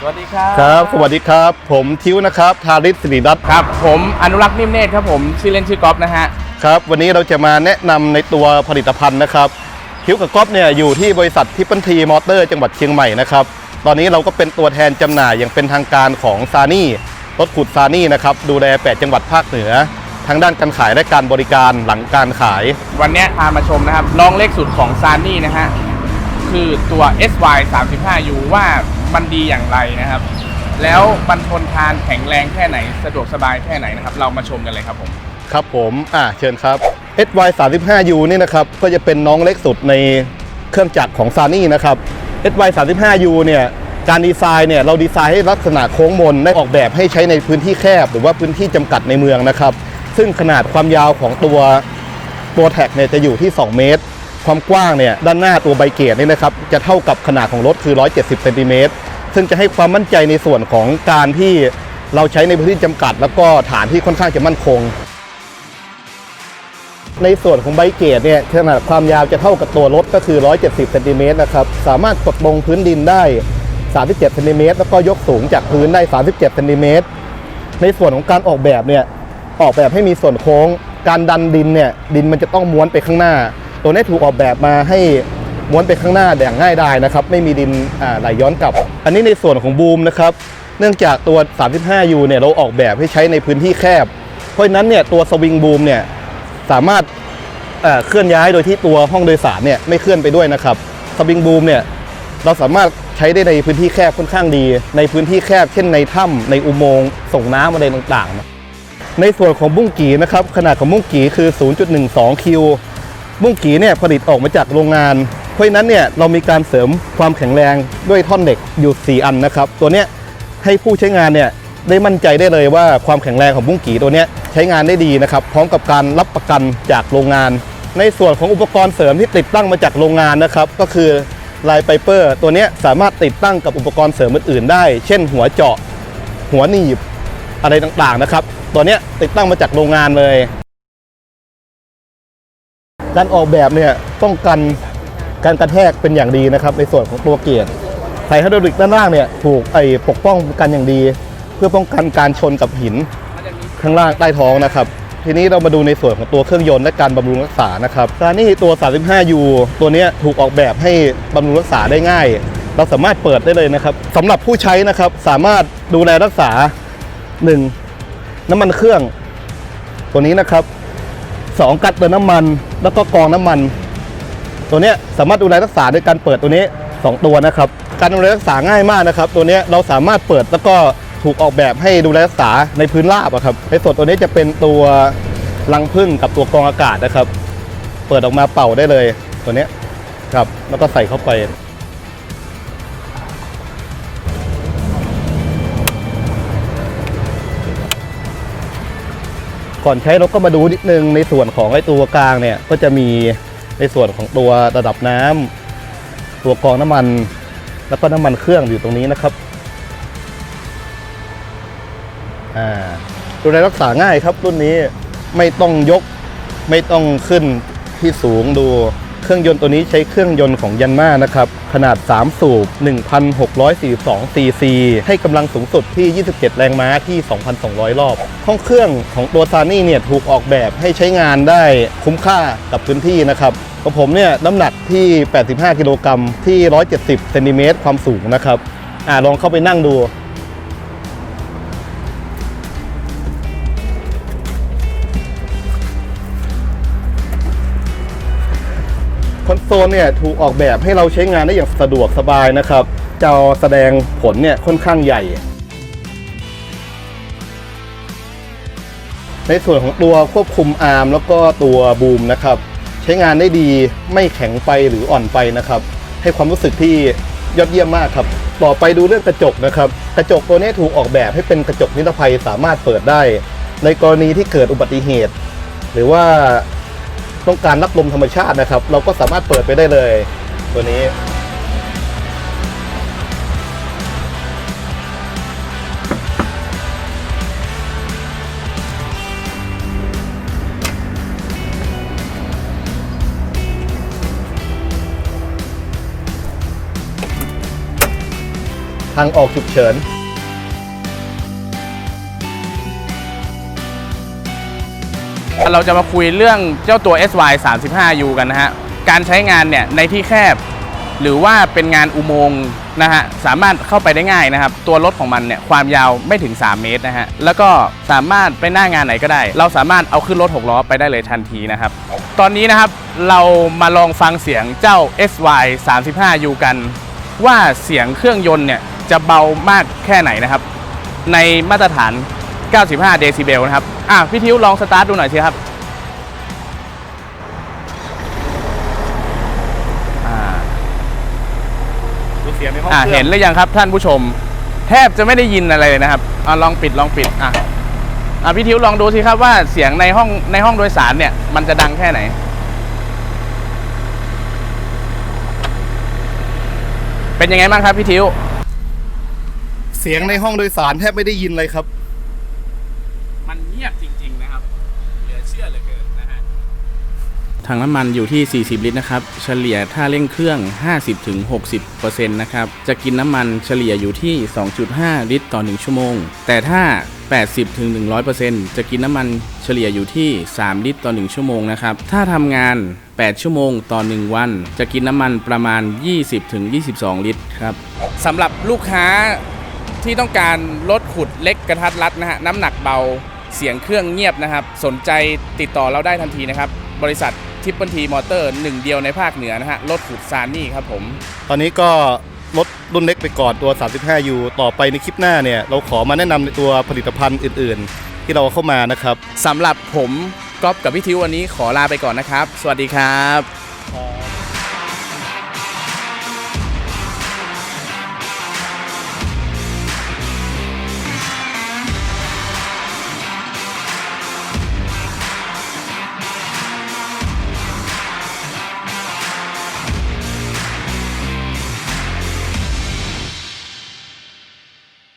สวัสดีครับครับ สวัสดีครับ ผมทิวนะครับทาริศสิริรัตน์ครับ ผมอนุรักษ์นิ่มเนตรครับผมชื่อเล่นชื่อกอล์ฟนะฮะครับ วันนี้เราจะมาแนะนำในตัวผลิตภัณฑ์นะครับทิวกับก๊อฟเนี่ยอยู่ที่บริษัททิปเปิลทีมอเตอร์จังหวัดเชียงใหม่นะครับตอนนี้เราก็เป็นตัวแทนจำหน่ายอย่างเป็นทางการของซานี่รถขุดซานี่นะครับดูแล 8 จังหวัดภาคเหนือทั้งด้านการขายและการบริการหลังการขาย วันเนี้ยพามาชมนะครับน้องเล็กสุดของซานนี่นะฮะคือตัว SY 35 U ว่า มันดีอย่างไรนะครับ แล้วมันทนทานแข็งแรงแค่ไหนสะดวกสบายแค่ไหนนะครับ เรามาชมกันเลยครับผม ครับผมอ่าเชิญครับ SY 3 5 U นี่นะครับก็จะเป็นน้องเล็กสุดในเครื่องจักรของ s a n y นะครับ SY 3 5 U เนี่ยการดีไซน์เนี่ยเราดีไซน์ให้ลักษณะโค้งมนได้ออกแบบให้ใช้ในพื้นที่แคบ หรือว่าพื้นที่จำกัดในเมืองนะครับ ซึ่งขนาดความยาวของตัวตัวแท็กเนี่ยจะอยู่ที่ 2 เมตร ความกว้างเนี่ยด้านหน้าตัวใบเกตนี่นะครับจะเท่ากับขนาดของรถคือ 170เซนติเมตร ซึ่งจะให้ความมั่นใจในส่วนของการที่เราใช้ในพื้นที่จำกัด แล้วก็ฐานที่ค่อนข้างจะมั่นคง ในส่วนของใบเกตเนี่ยขนาดความยาวจะเท่ากับตัวรถก็คือ 170เซนติเมตรนะครับสามารถกดลงพื้นดินได้ 37เซนติเมตรแล้วก็ยกสูงจากพื้นได้ 37เซนติเมตรในส่วนของการออกแบบเนี่ยออกแบบให้มีส่วนโค้ง การดันดินเนี่ยดินมันจะต้องม้วนไปข้างหน้า ตัวนี้ถูกออกแบบมาให้ ม้วนไปข้างหน้าอย่างง่ายดายนะครับ ไม่มีดินไหลย้อนกลับ อันนี้ในส่วนของบูมนะครับ เนื่องจากตัว 35U เนี่ยเราออกแบบให้ใช้ในพื้นที่แคบ เพราะนั้นเนี่ยตัวสวิงบูมเนี่ยสามารถเคลื่อนย้ายโดยที่ตัวห้องโดยสารเนี่ยไม่เคลื่อนไปด้วยนะครับสปริงบูมเนี่ยเราสามารถใช้ได้ในพื้นที่แคบค่อนข้างดี ในพื้นที่แคบเช่นในถ้ำในอุโมงค์ส่งน้ำอะไรต่างๆ ในส่วนของบุ้งกีนะครับขนาดของบุ้งกีคือ 0.12คิวบุ้งกีเนี่ยผลิตออกมาจากโรงงาน เพราะฉะนั้นเนี่ยเรามีการเสริมความแข็งแรงด้วยท่อนเหล็กอยู่ 4 อันนะครับ ตัวเนี้ยให้ผู้ใช้งานเนี่ยได้มั่นใจได้เลยว่าความแข็งแรงของบุ้งกีตัวเนี้ยใช้งานได้ดีนะครับ พร้อมกับการรับประกันจากโรงงาน ในส่วนของอุปกรณ์เสริมที่ติดตั้งมาจากโรงงานนะครับ ก็คือลายไ i เปอร์ตัวเนี้ยสามารถติดตั้งกับอุปกรณ์เสริมอื่นๆได้ เช่น หัวเจาะ หัวหนีบ อะไรต่างๆนะครับ ตัวเนี้ยติดตั้งมาจากโรงงานเลย การออกแบบเนี่ยป้องกัน การกระแทกเป็นอย่างดีนะครับในส่วนของตัวเกียร์ไฟไฮดรอลิกด้านล่างเนี่ยถูกไอ้ปกป้องกันอย่างดี เพื่อป้องกันการชนกับหินข้างล่างใต้ท้องนะครับทีนี้เรามาดูในส่วนของตัวเครื่องยนต์และการบำรุงรักษานะครับการนี่ตัว 35U ตัวนี้ถูกออกแบบให้บำรุงรักษาได้ง่าย เราสามารถเปิดได้เลยนะครับสำหรับผู้ใช้นะครับสามารถดูแลรักษา 1. น้ำมันเครื่อง ตัวนี้นะครับ 2. กัดเติมน้ำมัน แล้วก็กองน้ำมัน ตัวนี้สามารถดูแลรักษาด้วยการเปิดตัวนี้ 2 ตัวนะครับ การดูแลรักษาง่ายมากนะครับ ตัวนี้เราสามารถเปิดแล้วก็ถูกออกแบบให้ดูแลรักษาในพื้นราบอะครับ ในส่วนตัวนี้จะเป็นตัวรังพึ่งกับตัวกรองอากาศนะครับ เปิดออกมาเป่าได้เลยตัวนี้ครับ แล้วก็ใส่เข้าไปก่อนใช้เราก็มาดูนิดนึงในส่วนของไอ้ตัวกลางเนี่ยก็จะมี ในส่วนของตัวระดับน้ำตัวกรองน้ำมัน แล้วก็น้ำมันเครื่องอยู่ตรงนี้นะครับอ่าดูแลรักษาง่ายครับรุ่นนี้ไม่ต้องยกไม่ต้องขึ้นที่สูงดู เครื่องยนต์ตัวนี้ใช้เครื่องยนต์ของยันมานะครับ ขนาด 3 สูบ 1,642 ซีซี ให้กำลังสูงสุดที่ 27 แรงม้าที่ 2,200 รอบ ห้องเครื่องของตัวซานี่เนี่ยถูกออกแบบให้ใช้งานได้คุ้มค่ากับพื้นที่นะครับของผมเนี่ยน้ำหนักที่ 85 กิโลกรัมที่ 170 เซนติเมตรความสูงนะครับอ่าลองเข้าไปนั่งดู คอนโซลเนี่ยถูกออกแบบให้เราใช้งานได้อย่างสะดวกสบายนะครับ จอแสดงผลเนี่ยค่อนข้างใหญ่ ในส่วนของตัวควบคุมอาร์มแล้วก็ตัวบูมนะครับ ใช้งานได้ดีไม่แข็งไปหรืออ่อนไปนะครับ ให้ความรู้สึกที่ยอดเยี่ยมมากครับ ต่อไปดูเรื่องกระจกนะครับ กระจกตัวนี้ถูกออกแบบให้เป็นกระจกนิรภัยสามารถเปิดได้ ในกรณีที่เกิดอุบัติเหตุ หรือว่า ต้องการรับลมธรรมชาตินะครับ เราก็สามารถเปิดไปได้เลย ตัวนี้ ทางออกฉุกเฉิน เราจะมาคุยเรื่องเจ้าตัว SY 35U กันนะฮะ การใช้งานเนี่ยในที่แคบ หรือว่าเป็นงานอุโมงค์นะฮะสามารถเข้าไปได้ง่ายนะครับ ตัวรถของมันเนี่ยความยาวไม่ถึง 3 เมตรนะฮะ แล้วก็สามารถไปหน้างานไหนก็ได้ เราสามารถเอาขึ้นรถ 6 ล้อไปได้เลยทันทีนะครับ ตอนนี้นะครับเรามาลองฟังเสียงเจ้า SY 35U กัน ว่าเสียงเครื่องยนต์เนี่ยจะเบามากแค่ไหนนะครับ ในมาตรฐาน 95 เดซิเบลนะครับ อะพี่ทิวลองสตาร์ทดูหน่อยสิครับอ่าดูเสียงในห้องอ่าเครื่เห็นหรือยังครับท่านผู้ชม แทบจะไม่ได้ยินอะไรเลยนะครับอ่าลองปิดลองปิดอะอะพี่ทิวลองดูสิครับว่าเสียงในห้องในห้องโดยสารเนี่ย มันจะดังแค่ไหน เป็นยังไงบ้างครับพี่ทิว เสียงในห้องโดยสารแทบไม่ได้ยินเลยครับ มันเงียบจริง ๆ นะครับ เหลือเชื่อเหลือเกินนะฮะถังน้ำมันอยู่ที่ 40 ลิตรนะครับ เฉลี่ยถ้าเร่งเครื่อง 50-60%นะครับ จะกินน้ำมันเฉลี่ยอยู่ที่ 2.5 ลิตรต่อ 1 ชั่วโมง แต่ถ้า 80-100%จะกินน้ำมันเฉลี่ยอยู่ที่ 3 ลิตรต่อ 1 ชั่วโมงนะครับ ถ้าทำงาน 8 ชั่วโมงต่อ 1 วัน จะกินน้ำมันประมาณ 20-22 ลิตรครับสำหรับลูกค้าที่ต้องการลดขุดเล็กกระทัดรัดนะฮะ น้ำหนักเบา เสียงเครื่องเงียบนะครับ สนใจติดต่อเราได้ทันทีนะครับ บริษัททิปเปิลทีมอเตอร์หนึ่งเดียวในภาคเหนือนะฮะรถขุดซานนี่ครับผม ตอนนี้ก็ลดรุ่นเล็กไปก่อนตัว 35U ต่อไปในคลิปหน้าเนี่ย เราขอมาแนะนำในตัวผลิตภัณฑ์อื่น ๆ ที่เราเอาเข้ามานะครับ สำหรับผมก๊อฟกับพี่ทิววันนี้ขอลาไปก่อนนะครับ สวัสดีครับครับ